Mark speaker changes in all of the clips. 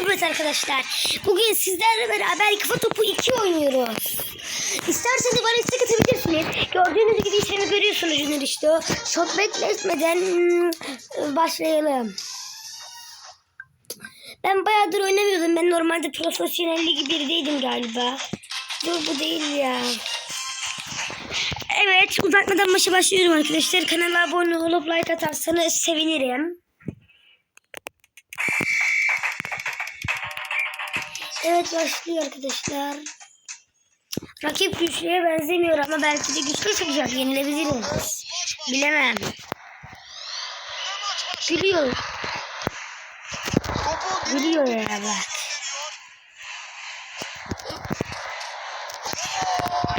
Speaker 1: Evet arkadaşlar. Bugün sizlerle beraber kafa topu 2 oynuyoruz. İsterseniz bana istek atabilirsiniz. Gördüğünüz gibi ismini görüyorsunuz Junior işte. Çok bekletmeden hmm, başlayalım. Ben bayağıdır oynamıyordum. Ben normalde profesyonelli gibi birideydim galiba. Dur bu değil ya. Evet uzatmadan maça başlıyorum arkadaşlar. Kanala abone olup like atarsanız sevinirim. Evet başlıyor arkadaşlar. Rakip güçlüye benzemiyor ama belki de güçlü çıkacak. Yenilebiliriz. Bilemem. Gülüyor. Gülüyor ya bak.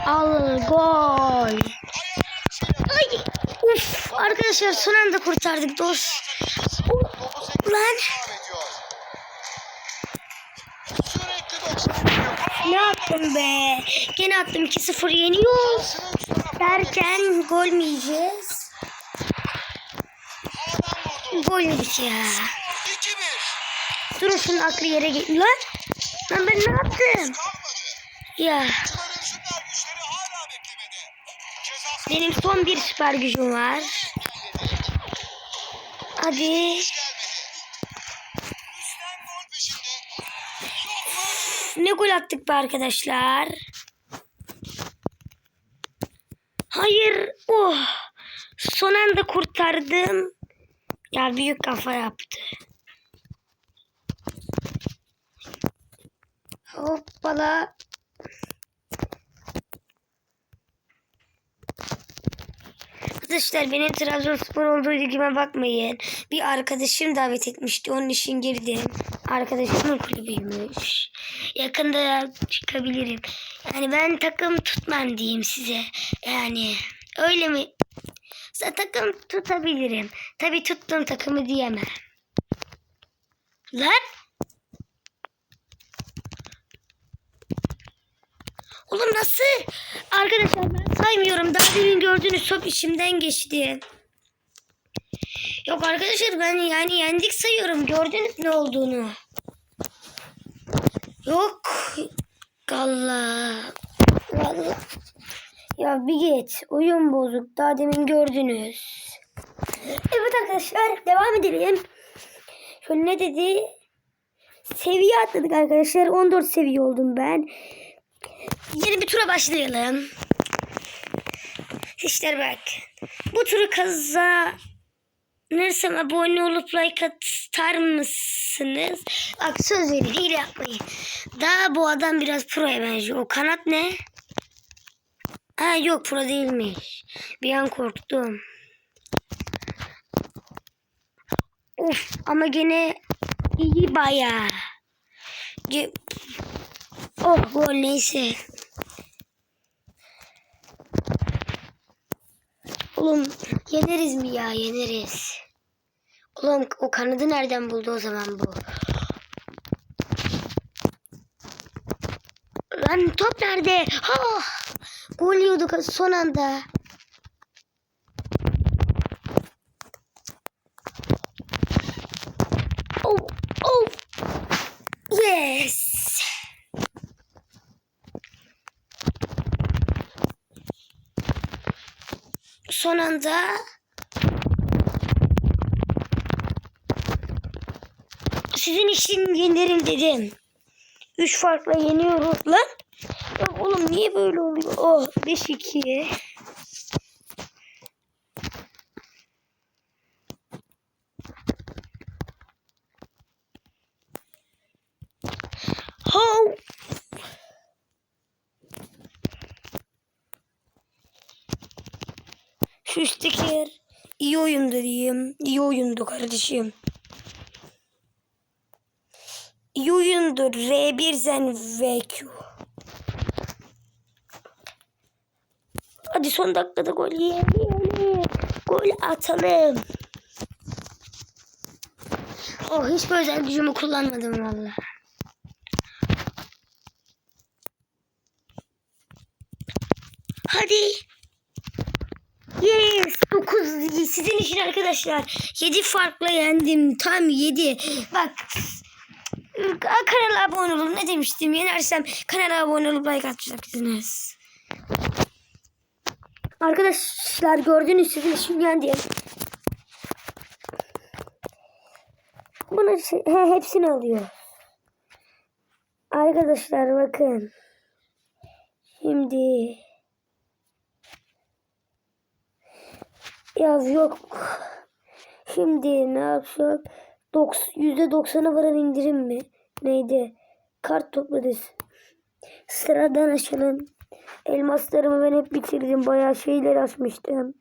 Speaker 1: Al gol. Ay. Uf arkadaşlar son anda kurtardık dost. Lan ne yaptım be? Gene attım 2-0 yeniyoruz. Derken gol mü yiyeceğiz? Gol yedik ya. Durun şunun aklı yere. Lan, lan ben ne yaptım? Ya benim son bir süper gücüm var. Hadi. Ne gol attık be arkadaşlar. Hayır. Oh. Son anda kurtardım. Ya büyük kafa yaptı. Hoppala. Arkadaşlar benim Trabzonspor olduğu ilgime bakmayın. Bir arkadaşım davet etmişti. Onun için girdim. Arkadaşımın kulübüymüş. Yakında çıkabilirim. Yani ben takım tutmam diyeyim size. Yani öyle mi? Takım tutabilirim. Tabi tuttuğum takımı diyemem. Lan? Oğlum nasıl? Arkadaşlar ben saymıyorum. Daha demin gördüğünüz top içimden geçti. Yok arkadaşlar ben yani yendik sayıyorum. Gördünüz ne olduğunu. Yok. Allah. Allah. Ya bir geç. Oyun bozuk. Daha demin gördünüz. Evet arkadaşlar devam edelim. Şöyle ne dedi? Seviye atladık arkadaşlar. 14 seviye oldum ben. Yeni bir tura başlayalım. İşte bak. Bu turu kazanırsam abone olup like atar mısınız? Bak söz hile yapmayın. Daha bu adam biraz proya benziyor. O kanat ne? Ha yok pro değilmiş. Bir an korktum. Of ama gene iyi bayağı. Oh gol neyse. Oğlum yeneriz mi ya yeneriz. Oğlum o kanadı nereden buldu o zaman bu? Lan top nerede? Ha! Gol yiyorduk son anda. Oh, oh. Yes. Son anda sizin için yenerim dedim. Üç farkla yeniyoruz lan. Ya oğlum niye böyle oluyor? Oh 5-2. How? Şu üstteki iyi oyundu diyeyim. İyi oyundu kardeşim. İyi oyundu. R1 Zen VQ. Hadi son dakikada gol yiyelim. Gol atalım. Oh hiçbir özel gücümü kullanmadım valla. Hadi. Yes. 9 sizin için arkadaşlar. 7 farkla yendim. Tam 7. Bak. Kanala abone olun. Ne demiştim? Yenersem kanala abone olup like atacaksınız. Arkadaşlar gördüğünüz gibi şimdi yendi. Bunu he, hepsini alıyor. Arkadaşlar bakın. Şimdi yaz yok. Şimdi ne yapsak? %90'a varan indirim mi? Neydi? Kart toplarız. Sıradan açalım. Elmaslarımı ben hep bitirdim. Bayağı şeyler açmıştım.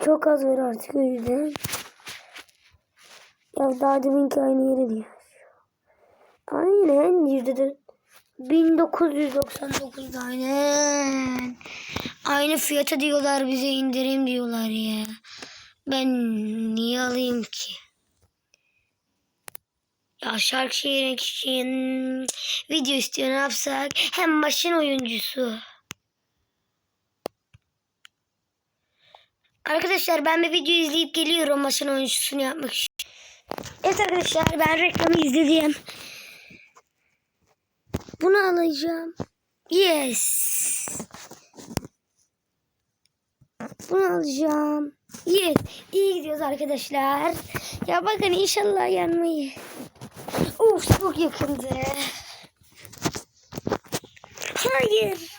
Speaker 1: Çok az var artık o yüzden. Ya daha deminki aynı yere diyor. Aynen yüzde de 1999 aynen. Aynı fiyata diyorlar bize indirim diyorlar ya. Ben niye alayım ki? Ya Şarkışehir için video istiyor ne yapsak? Hem maçın oyuncusu. Arkadaşlar ben bir video izleyip geliyorum maçın oyuncusunu yapmak için. Evet arkadaşlar ben reklamı izledim. Bunu alacağım. Yes. Bunu alacağım. Yes. İyi gidiyoruz arkadaşlar. Ya bakın inşallah yanmayı. Uf çok yakındı. Hayır.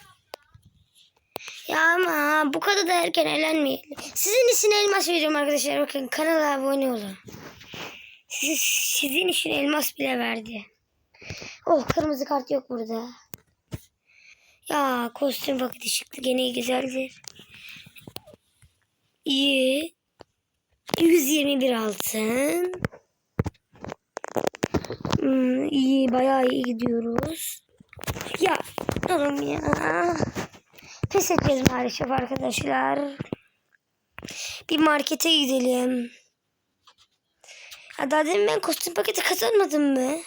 Speaker 1: Ya ama bu kadar da erken eğlenmeyelim. Sizin için elmas veriyorum arkadaşlar. Bakın kanala abone olun. Siz, sizin için elmas bile verdi. Oh kırmızı kart yok burada. Ya kostüm vakti çıktı. Gene güzeldir. İyi. 121 altın. Hmm, iyi bayağı iyi gidiyoruz. Ya oğlum ya. Pes edeceğiz maalesef arkadaşlar. Bir markete gidelim. Ha daha demin ben kostüm paketi kazanmadım mı?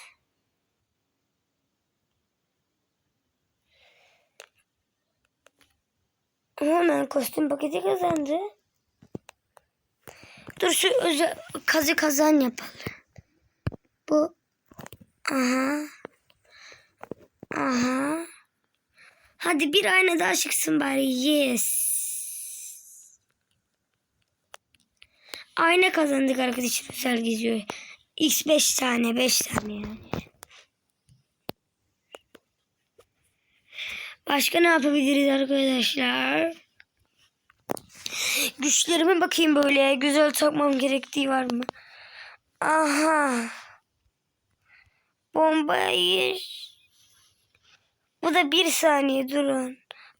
Speaker 1: Hemen kostüm paketi kazandı. Dur şu kazı kazan yapalım. Bu aha. Aha. Hadi bir ayna daha çıksın bari. Yes. Ayna kazandık arkadaşlar. Özel geziyor. X 5 tane 5 tane yani. Başka ne yapabiliriz arkadaşlar Güçlerime bakayım böyle. Güzel takmam gerektiği var mı? Aha. Bombayı. Bu da bir saniye durun.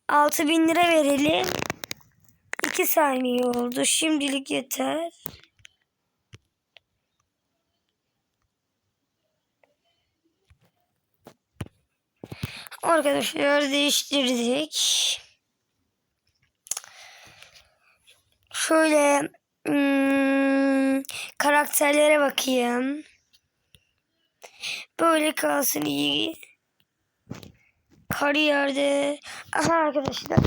Speaker 1: Altı bin lira verelim. İki saniye oldu. Şimdilik yeter. Arkadaşlar değiştirdik. Şöyle hmm, karakterlere bakayım. Böyle kalsın iyi. Kariyerde. Aha arkadaşlar.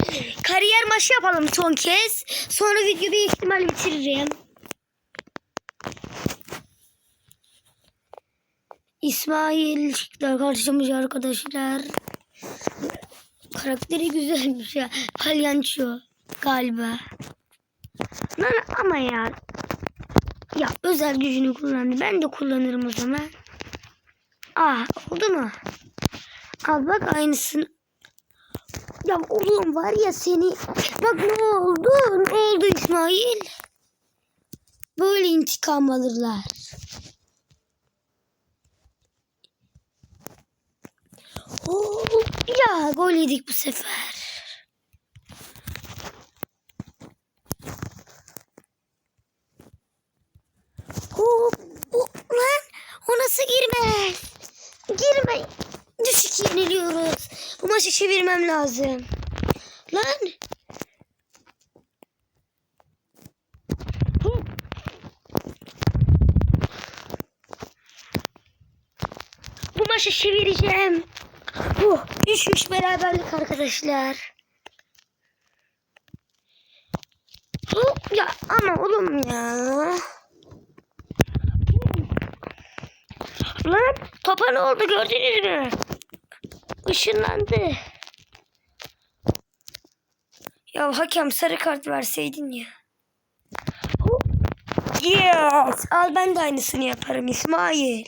Speaker 1: Kariyer maçı yapalım son kez. Sonra video bir ihtimal bitiririm. İsmail çıktı karşımıza arkadaşlar. Karakteri güzelmiş ya. Palyanço galiba. Lan ama ya. Ya özel gücünü kullandı. Ben de kullanırım o zaman. Ah oldu mu? Al bak aynısını. Ya oğlum var ya seni. Bak ne oldu? Ne oldu İsmail? Böyle intikam alırlar. Oo, ya gol yedik bu sefer. Hop, o, lan o nasıl girmez? Girme. Düşük yeniliyoruz. Bu maçı çevirmem lazım. Lan. Bu maçı çevireceğim. Oh, 3-3 beraberlik arkadaşlar. Hop ya ama oğlum ya. Topa ne oldu gördünüz mü? Işınlandı. Ya hakem sarı kart verseydin ya. Yes. Al ben de aynısını yaparım İsmail.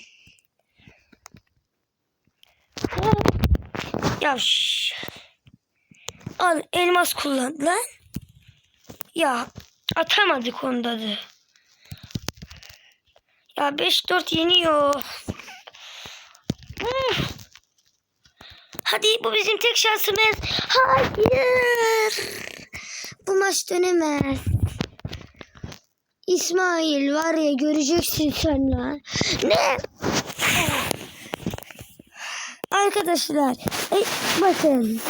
Speaker 1: Ya şş. Al elmas kullan lan. Ya atamadık onda da. Ya 5-4 yeniyor. Uf. Hadi bu bizim tek şansımız. Hayır. Bu maç dönemez. İsmail var ya göreceksin sen lan. Ne? Arkadaşlar e, bakın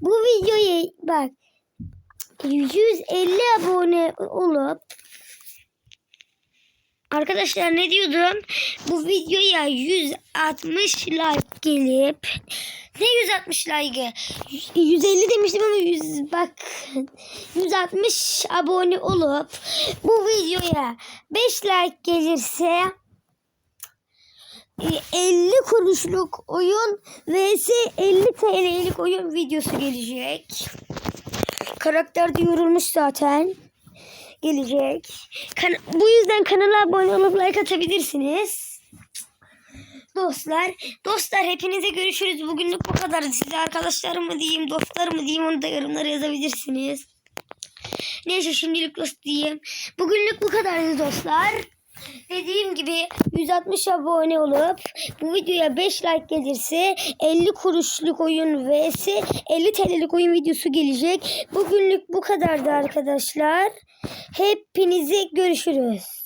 Speaker 1: bu videoyu bak 150 abone olup Arkadaşlar ne diyordum? Bu videoya 160 like gelip ne 160 like? 150 demiştim ama 100 bak 160 abone olup bu videoya 5 like gelirse e, 50 kuruşluk oyun vs 50 TL'lik oyun videosu gelecek. Karakter de yorulmuş zaten gelecek. Kan- bu yüzden kanala abone olup like atabilirsiniz. Dostlar, dostlar hepinize görüşürüz. Bugünlük bu kadar. Size arkadaşlarım mı diyeyim, dostlarım mı diyeyim onu da yorumlara yazabilirsiniz. Neyse şimdilik dost diyeyim. Bugünlük bu kadardı dostlar. Dediğim gibi 160 abone olup bu videoya 5 like gelirse 50 kuruşluk oyun vs 50 TL'lik oyun videosu gelecek. Bugünlük bu kadardı arkadaşlar. Hepinizi görüşürüz.